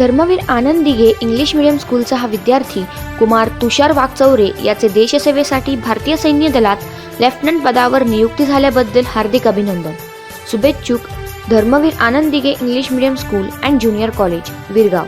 Dharmaveer Anand Dighe English medium स्कूलचा हा विद्यार्थी कुमार तुषार वाघचौरे याचे देशसेवेसाठी भारतीय सैन्य दलात लेफ्टनंट पदावर नियुक्ती झाल्याबद्दल हार्दिक अभिनंदन. शुभेच्छुक Dharmaveer Anand Dighe English medium school and junior college Virgaon.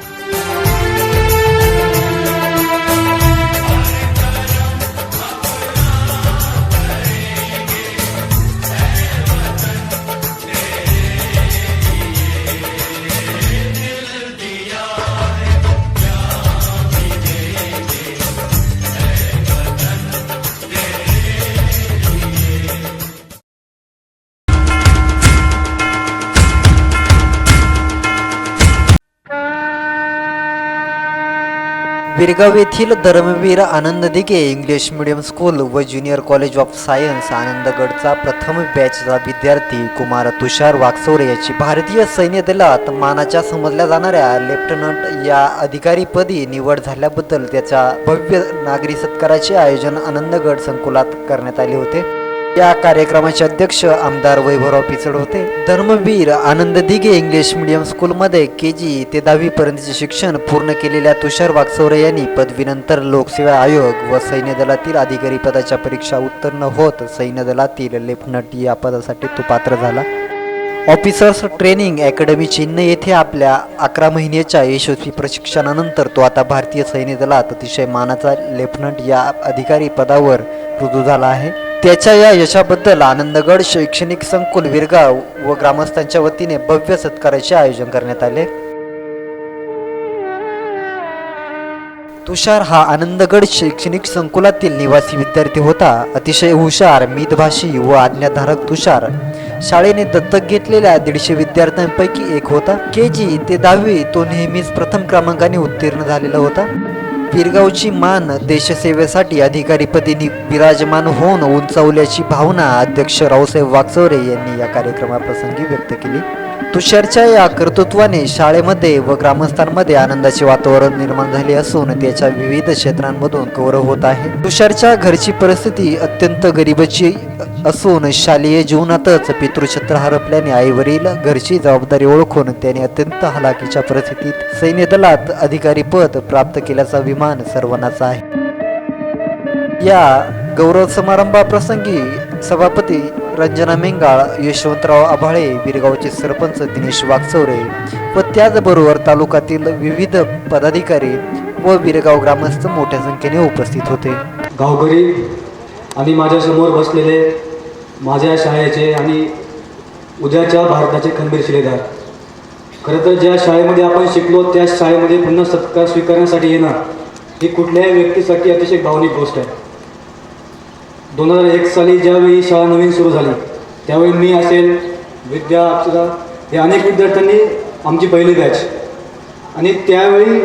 Birgaon येथील Dharmaveer Anand Dighe English medium school व ज्युनियर कॉलेज ऑफ सायन्स आनंदगडचा प्रथम बॅचचा विद्यार्थी कुमार तुषार वाकसोरे याची भारतीय सैन्य दलात मानाच्या समजल्या जाणाऱ्या लेफ्टनंट या अधिकारीपदी निवड झाल्याबद्दल त्याच्या भव्य नागरी सत्काराचे आयोजन आनंदगड संकुलात करण्यात आले होते. या कार्यक्रमाचे अध्यक्ष आमदार वैभवराव पिचड होते. धर्मवीर आनंद दिघे इंग्लिश मीडियम स्कूलमध्ये के जी ते दहावी पर्यंतचे शिक्षण पूर्ण केलेल्या तुषार वागसोरे यांनी पदवीनंतर लोकसेवा आयोग व सैन्य दलातील अधिकारी पदाच्या परीक्षा उत्तीर्ण होत सैन्य दलातील लेफ्टनंट या पदासाठी तो पात्र झाला. ऑफिसर्स ट्रेनिंग अकॅडमी चेन्नई येथे आपल्या अकरा महिन्याच्या यशस्वी प्रशिक्षणानंतर तो आता भारतीय सैन्य दलात अतिशय मानाचा लेफ्टनंट या अधिकारी पदावर रुजू झाला आहे. त्याच्या या यशाबद्दल आनंदगड शैक्षणिक संकुल विरगाव व ग्रामस्थांच्या वतीने भव्य सत्काराचे आयोजन करण्यात आले. तुषार हा आनंदगड शैक्षणिक संकुलातील निवासी विद्यार्थी होता. अतिशय हुशार मितभाषी व आज्ञाधारक तुषार. शाळेने दत्तक घेतलेल्या दीडशे विद्यार्थ्यांपैकी एक होता. के जी ते दहावी तो नेहमीच प्रथम क्रमांकाने उत्तीर्ण झालेला होता. पिरगावची मान देशसेवेसाठी अधिकारीपदी विराजमान होऊन उंचावल्याची भावना अध्यक्ष रावसाहेब वाकचौरे यांनी या कार्यक्रमाप्रसंगी व्यक्त केली. तुषारच्या या कर्तृत्वाने शाळेमध्ये व ग्रामस्थांमध्ये आनंदाचे वातावरण निर्माण झाले असून त्याच्या विविध क्षेत्रांमधून गौरव होत आहे. तुषारच्या घरची परिस्थिती अत्यंत गरिबीची असून शालेय जीवनातच पितृछत्र हरपल्याने आईवरील घरची जबाबदारी ओळखून त्याने अत्यंत हलाखीच्या परिस्थितीत सैन्य दलात अधिकारी पद प्राप्त केल्याचा विमान सर्वांनाच आहे. या गौरव समारंभाप्रसंगी सभापती रंजना मेंगाळ यशवंतराव आभाळे बिरगावचे सरपंच दिनेश वागचौरे व त्याचबरोबर तालुक्यातील विविध पदाधिकारी व बिरगाव ग्रामस्थ मोठ्या संख्येने उपस्थित होते. गावकरी आणि माझ्यासमोर बसलेले माझ्या शाळेचे आणि उद्याच्या भारताचे खंबीर शिलेदार. खरं तर ज्या शाळेमध्ये आपण शिकलो त्या शाळेमध्ये पुन्हा सत्कार स्वीकारण्यासाठी येणं ही कुठल्याही व्यक्तीसाठी अतिशय भावनिक गोष्ट आहे. दोन हजार एक साली ज्यावेळी शाळा नवीन सुरू झाली त्यावेळी मी असेल विद्या अक्षरा हे अनेक विद्यार्थ्यांनी आमची पहिली बॅच आणि त्यावेळी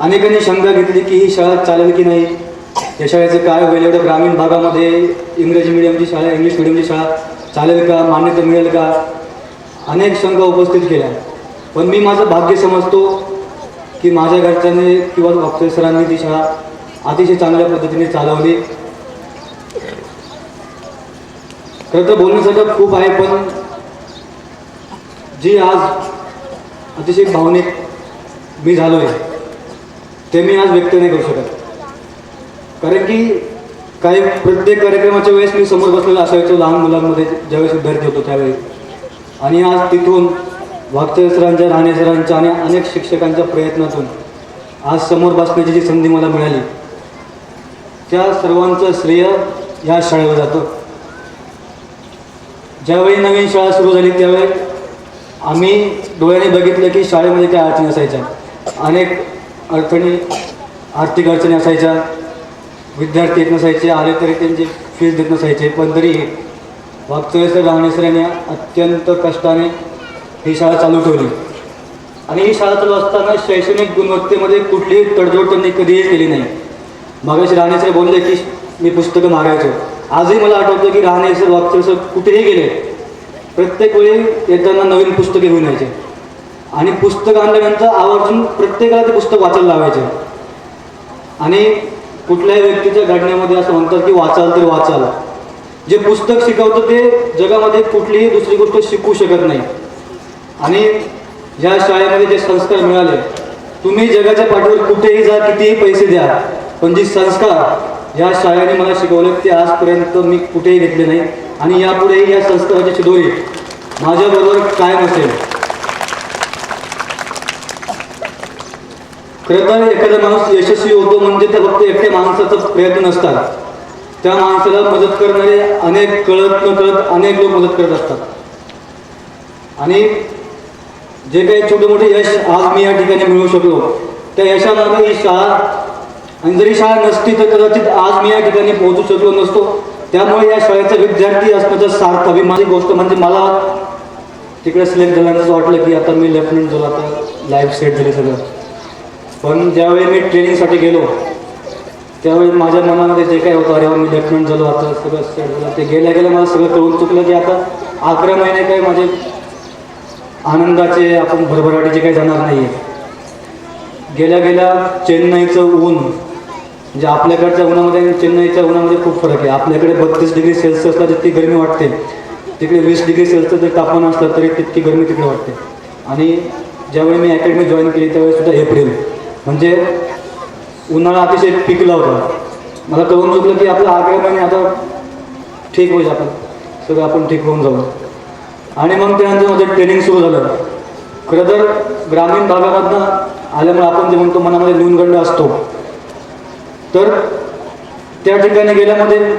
अनेकांनी शंका घेतली की ही शाळा चालेल की नाही? या शाळेचं काय होईल? एवढ्या ग्रामीण भागामध्ये इंग्रजी मिडियमची शाळा इंग्लिश मिडियमची शाळा चालेल का? मान्यता मिळेल का? अनेक शंका उपस्थित केल्या. पण मी माझं भाग्य समजतो की माझ्या घरच्यांनी किंवा डॉक्टर सरांनी ती शाळा अतिशय चांगल्या पद्धतीने चालवली. खरं तर बोलण्यासारखं खूप आहे पण जी आज अतिशय भावनिक मी झालो आहे ते मी आज व्यक्त नाही करू शकत. कारण की काही प्रत्येक कार्यक्रमाच्या वेळेस मी समोर बसलेला असायचो लहान मुलांमध्ये ज्यावेळेस विद्यार्थी होतो त्यावेळी. आणि आज तिथून वागचर सरांच्या राणे सरांच्या आणि अनेक शिक्षकांच्या प्रयत्नातून आज समोर बसण्याची जी संधी मला मिळाली त्या सर्वांचं श्रेय या शाळेवर जातं. ज्यावेळी नवीन शाळा सुरू झाली त्यावेळी आम्ही डोळ्याने बघितलं की शाळेमध्ये काय अडचणी असायच्या. अनेक अडचणी आर्थिक अडचणी असायच्या. विद्यार्थी येत नसायचे आले तरी त्यांची फीस देत नसायचे. पण तरी वागचळेसर राहणेसर यांनी अत्यंत कष्टाने ही शाळा चालू ठेवली. आणि ही शाळा चालू असताना शैक्षणिक गुणवत्तेमध्ये कुठलीही तडजोड त्यांनी कधीही केली नाही. मागाशी राहणेसर बोलले की मी पुस्तकं मागायचो. आजही मला आठवतं की राहणेसर वागचळेसर कुठेही गेले प्रत्येक वेळी येताना नवीन पुस्तके घेऊन यायचे. आणि पुस्तक आणल्यानंतर आवर्जून प्रत्येकाला ते पुस्तक वाचायला लावायचे. आणि कुठल्याही व्यक्तीच्या घडण्यामध्ये असं म्हणतात की वाचाल तर वाचाल. जे पुस्तक शिकवतं ते जगामध्ये कुठलीही दुसरी गोष्ट शिकू शकत नाही. आणि ज्या शाळेमध्ये जे संस्कार मिळाले तुम्ही जगाच्या पाठीवर कुठेही जा कितीही पैसे द्या पण जी संस्कार या शाळेने मला शिकवले ते आजपर्यंत मी कुठेही घेतले नाही. आणि यापुढेही या संस्काराची शिदोरी माझ्याबरोबर कायम असेल. खरं तर एखादा माणूस यशस्वी होतो म्हणजे त्या फक्त एकट्या माणसाचा प्रयत्न नसतात. त्या माणसाला मदत करणारे अनेक कळत न कळत अनेक लोक मदत करत असतात. आणि जे काही छोटे मोठे यश आज मी या ठिकाणी मिळवू शकलो त्या यशामागे ही शाळा आणि जरी शाळा नसती तर कदाचित आज मी या ठिकाणी पोहोचू शकलो नसतो. त्यामुळे या शाळेचा विद्यार्थी असण्याचा सार्थ अभिमानी गोष्ट म्हणजे मला तिकडे सिलेक्ट झाल्यानंतर वाटलं की आता मी लेफ्टनंट झालो आता लाईफ सेट झाली सगळं. पण ज्यावेळी मी ट्रेनिंगसाठी गेलो त्यावेळी माझ्या मनामध्ये जे काय होतं अरे वा, मी लेफ्टनंट झालो आता सगळं सेट झालं. ते गेल्या गेल्या मला सगळं कळून चुकलं की आता अकरा महिने काही माझे आनंदाचे आपण भरभराटीचे काही जाणार नाही आहे गेल्या गेल्या चेन्नईचं ऊन म्हणजे आपल्याकडच्या उन्हामध्ये आणि चेन्नईच्या उन्हामध्ये खूप फरक आहे. आपल्याकडे बत्तीस डिग्री सेल्सिअसला जितकी गरमी वाटते तिकडे वीस डिग्री सेल्सिअस जर तापमान असलं तरी तितकी गरमी तिकडे वाटते. आणि ज्यावेळी मी अकॅडमी जॉईन केली त्यावेळी सुद्धा एप्रिल म्हणजे उन्हाळा अतिशय पिकला होता. मला कळून चुकलं की आपलं अकरा महिने आता ठीक होईल आपण सगळं आपण ठीक होऊन जाऊ. आणि मग त्यानंतर माझं ट्रेनिंग सुरू झालं. खरं तर ग्रामीण भागामधनं आल्यामुळे आपण जे म्हणतो मनामध्ये न्यूनगंड असतो. तर त्या ठिकाणी गेल्यामध्ये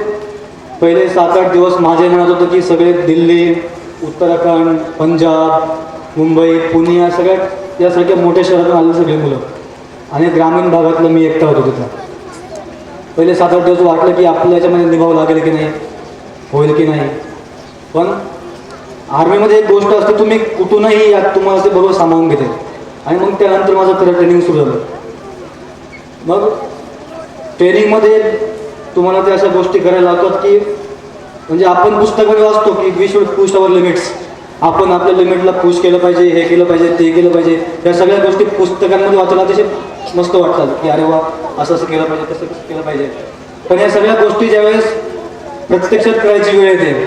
पहिले सात आठ दिवस माझे म्हणत होतं की सगळे दिल्ली उत्तराखंड पंजाब मुंबई पुणे या सगळ्या यासारख्या मोठ्या शहरातून आले सगळी मुलं. आणि ग्रामीण भागातलं मी एकटा होतो तिथं. पहिले सात आठ दिवस वाटलं की आपल्या याच्यामध्ये निभावं लागेल की नाही होईल की नाही. पण आर्मीमध्ये एक गोष्ट असते तुम्ही कुठूनही यात तुम्हाला ते बरोबर सामावून घेते. आणि मग त्यानंतर माझं खरं ट्रेनिंग सुरू झालं. मग ट्रेनिंगमध्ये तुम्हाला त्या अशा गोष्टी करायला लावतात की म्हणजे आपण पुस्तकामध्ये वाचतो की we should push our limits आपण आपल्या लिमिटला पुश केलं पाहिजे हे केलं पाहिजे ते केलं पाहिजे. या सगळ्या गोष्टी पुस्तकांमध्ये वाचायला अतिशय मस्त वाटतात की अरे वा असं असं केलं पाहिजे तसं कसं केलं पाहिजे. पण या सगळ्या गोष्टी ज्यावेळेस प्रत्यक्षात करायची वेळ येते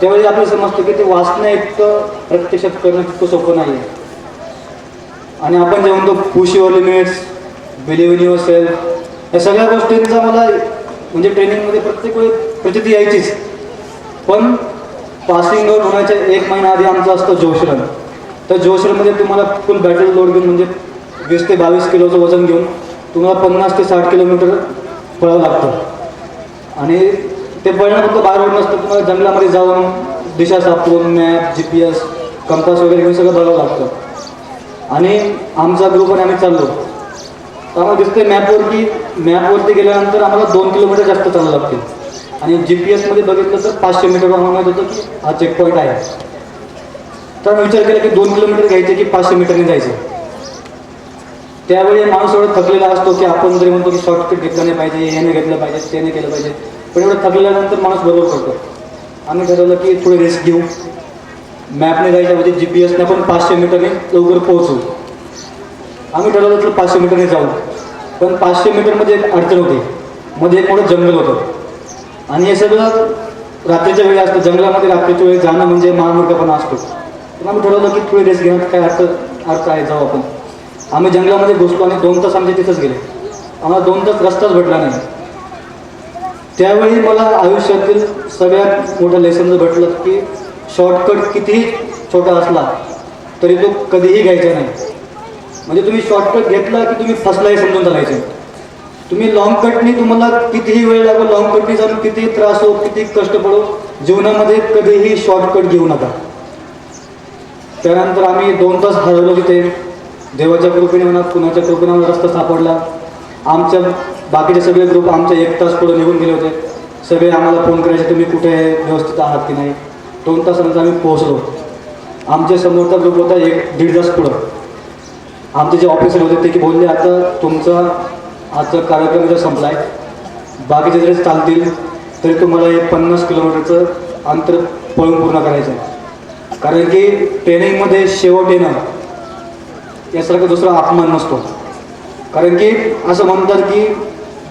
त्यावेळी आपलं समजतं की ते वाचणं इतकं प्रत्यक्षात करणं तितकं सोपं नाही आहे आणि आपण जे म्हणतो push your limits believe in yourself या सगळ्या गोष्टींचा मला म्हणजे ट्रेनिंगमध्ये प्रत्येक वेळी प्रचिती यायचीच. पण पासिंग आउट होण्याच्या एक महिना आधी आमचं असतं जोशरन तर जोशरनमध्ये तुम्हाला फुल बॅटल लोड घेऊन म्हणजे वीस ते बावीस किलोचं वजन घेऊन तुम्हाला पन्नास ते साठ किलोमीटर पळावं लागतं. आणि ते पळणं फक्त बाहेर नसतं तुम्हाला जंगलामध्ये जाऊन दिशा सापडून map G P S compass वगैरे घेऊन सगळं बघावं लागतं. आणि आमचा ग्रुप आणि आम्ही चाललो. आम्हाला दिसतंय मॅपवर की मॅपवरती गेल्यानंतर आम्हाला दोन किलोमीटर जास्त चालावं लागतील. आणि जी पी एसमध्ये बघितलं तर पाचशे मीटर आम्हाला माहीत होतं की हा चेक पॉईंट आहे. तर आम्ही विचार केला की दोन किलोमीटर घ्यायचे की पाचशे मीटरने जायचे. त्यावेळी माणूस एवढा थकलेला असतो की आपण जरी म्हणतो की शॉर्टकट घेतलं नाही पाहिजे हे नाही घेतलं पाहिजे ते नाही केलं पाहिजे. पण एवढं थकल्यानंतर माणूस बरोबर करतो आम्ही ठरवलं की थोडी रेस्ट घेऊ. मॅपने जायच्या म्हणजे जी पी एसने आपण पाचशे मीटरने लवकर पोहोचू. आम्ही ठरवलं तर पाचशे मीटरने जाऊ पण पाचशे मीटरमध्ये एक अडचण होती. मध्ये एक मोठं जंगल होतं. आणि हे सगळं रात्रीच्या वेळी असतं. जंगलामध्ये रात्रीच्या वेळी जाणं म्हणजे महामूर्खपणा असतो. पण आम्ही ठरवलं की थोडी रेस घेण्यात काय अर्थ अर्थ आहे जाऊ आपण. आम्ही जंगलामध्ये घुसलो आणि दोन तास आमचे तिथंच गेले. आम्हाला दोन तास रस्ताच भेटला नाही. त्यावेळी मला आयुष्यातील सगळ्यात मोठं लेसन भेटलं की शॉर्टकट कितीही छोटा असला तरी तो कधीही घ्यायचा नाही. म्हणजे तुम्ही शॉर्टकट घेतला की तुम्ही फसला हे समजून चालायचे तुम्ही लॉंग कटनी तुम्हाला कितीही वेळ लागो लॉंग कटनी जाऊन कितीही त्रास हो कितीही कष्ट पडो जीवनामध्ये कधीही शॉर्टकट घेऊ नका. त्यानंतर आम्ही दोन तास हरवलो तिथे. देवाच्या कृपेने म्हणा कुणाच्या कृपेने आम्हाला रस्ता सापडला. आमच्या बाकीचे सगळे ग्रुप आमच्या एक तास पुढे निघून गेले होते. सगळे आम्हाला फोन करायचे तुम्ही कुठे आहे? व्यवस्थित आहात की नाही? दोन तासानंतर आम्ही पोहोचलो. आमच्या समोरचा ग्रुप होता एक दीड तास पुढं. आमचे जे ऑफिसर होते ते की बोलले आता तुमचा आजचा कार्यक्रम जर संपला आहे बाकीचे जरी चालतील तरी तुम्हाला एक पन्नास किलोमीटरचं अंतर पळून पूर्ण करायचं आहे. कारण की ट्रेनिंगमध्ये शेवट येणं यासारखा दुसरा अपमान नसतो. कारण की असं म्हणतात की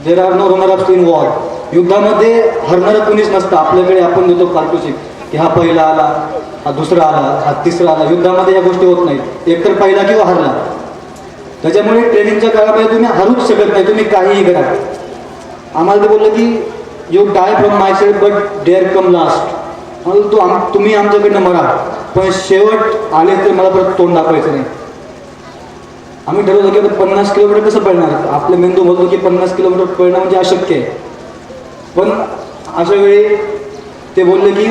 there are no runner off in war युद्धामध्ये हरणारं कुणीच नसतं. आपल्याकडे आपण देतो पार्टनरशिप की हा पहिला आला हा दुसरा आला हा तिसरा आला. युद्धामध्ये या गोष्टी होत नाहीत. एकतर पहिला किंवा हरला. त्याच्यामुळे ट्रेनिंगच्या काळामध्ये तुम्ही हरूच शकत नाही तुम्ही काहीही करा. आम्हाला ते बोललं की you die from myself but dare come last म्हणून तू आम तुम्ही आमच्याकडनं मरा. पण शेवट आले तर मला परत तोंड दाखवायचं नाही. आम्ही ठरवलं की आता पन्नास किलोमीटर कसं पळणार? आपलं मेंदू बोलतो की पन्नास किलोमीटर पळणं म्हणजे अशक्य आहे. पण अशा वेळी ते बोलले की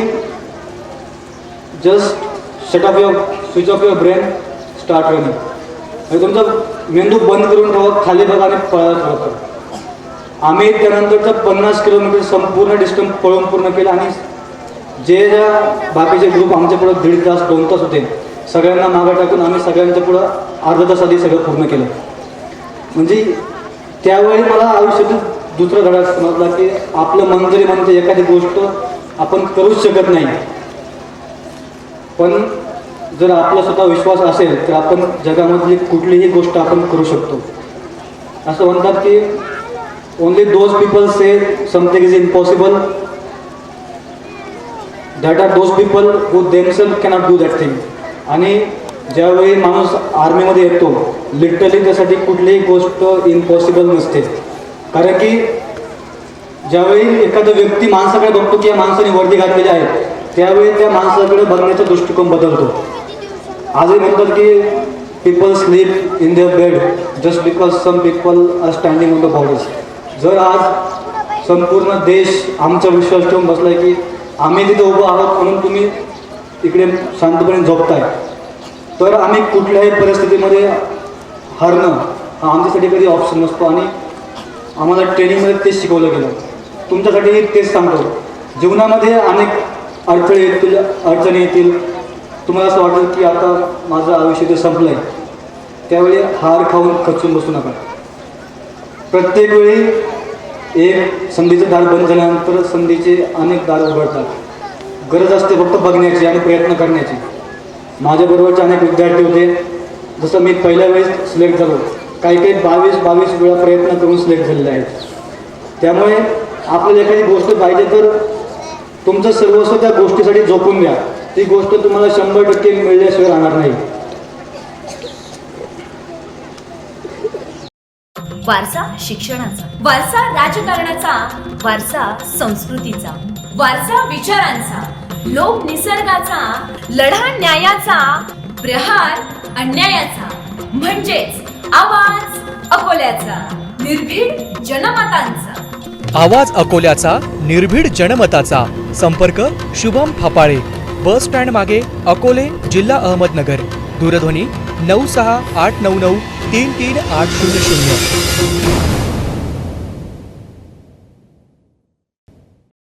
just shut off your switch off your brain start running म्हणजे तुमचा मेंदू बंद करून ठेवा खाली बघा आणि पळायला सुरुवात करा आम्ही त्यानंतरचं पन्नास किलोमीटर संपूर्ण डिस्टन्स पळून पूर्ण केलं आणि जे ज्या बाकीचे ग्रुप आमच्या पुढं दीड तास दोन तास होते सगळ्यांना मागं टाकून आम्ही सगळ्यांच्या पुढं अर्धा तास आधी सगळं पूर्ण केलं. म्हणजे त्यावेळी मला आयुष्यातील दुसरा धडा समजला की आपलं मन जरी म्हणते एखादी गोष्ट आपण करूच शकत नाही. पण जर आपला स्वतः विश्वास असेल तर आपण जगामधली कुठलीही गोष्ट आपण करू शकतो. असं म्हणतात की only those people say something is impossible that are those people who themselves cannot do that thing आणि ज्यावेळी माणूस आर्मीमध्ये येतो लिटरली त्यासाठी कुठलीही गोष्ट इम्पॉसिबल नसते. कारण की ज्यावेळी एखादा व्यक्ती माणसाकडे बघतो की या माणसाने वर्दी घातलेली आहे त्यावेळी त्या माणसाकडे बघण्याचा दृष्टिकोन बदलतो. आजही म्हणतात की people sleep in their bed just because some people are standing on the borders जर आज संपूर्ण देश आमचा विश्वास ठेवून बसला आहे की आम्ही तिथे उभं आहोत म्हणून तुम्ही इकडे शांतपणे झोपताय तर आम्ही कुठल्याही परिस्थितीमध्ये हरणं हा आमच्यासाठी कधी ऑप्शन नसतो आणि आम्हाला ट्रेनिंगमध्ये तेच शिकवलं गेलं. तुमच्यासाठी तेच सांगतो. जीवनामध्ये अनेक अडचणी येतील अडचणी येतील. तुम्हाला असं वाटलं की आता माझं आयुष्य ते संपलं आहे त्यावेळी हार खाऊन खचून बसू नका. प्रत्येक वेळी एक संधीचं दार बंद झाल्यानंतर संधीचे अनेक दार उघडतात. गरज असते फक्त बघण्याची आणि प्रयत्न करण्याची. माझ्याबरोबरचे अनेक विद्यार्थी होते जसं मी पहिल्या वेळेस सिलेक्ट झालो काही काही बावीस बावीस वेळा प्रयत्न करून सिलेक्ट झालेले आहेत. त्यामुळे आपल्याला एखादी गोष्ट पाहिजे तर तुमचं सर्वस्व त्या गोष्टीसाठी झोपून द्या ती गोष्ट तुम्हाला शंभर टक्के मिळल्याशिवाय राहणार नाही. वारसा शिक्षणाचा वारसा राजकारणाचा वारसा संस्कृतीचा वारसा विचारांचा लोक निसर्गाचा लढा न्यायाचा प्रहार अन्यायाचा म्हणजेच आवाज अकोल्याचा निर्भीड जनमतांचा. आवाज अकोल्याचा निर्भीड जनमताचा संपर्क शुभम फापाळे. बस स्टँड मागे अकोले जिल्हा अहमदनगर. दूरध्वनी नऊ सहा आठ नऊ नऊ तीन तीन आठ शून्य शून्य.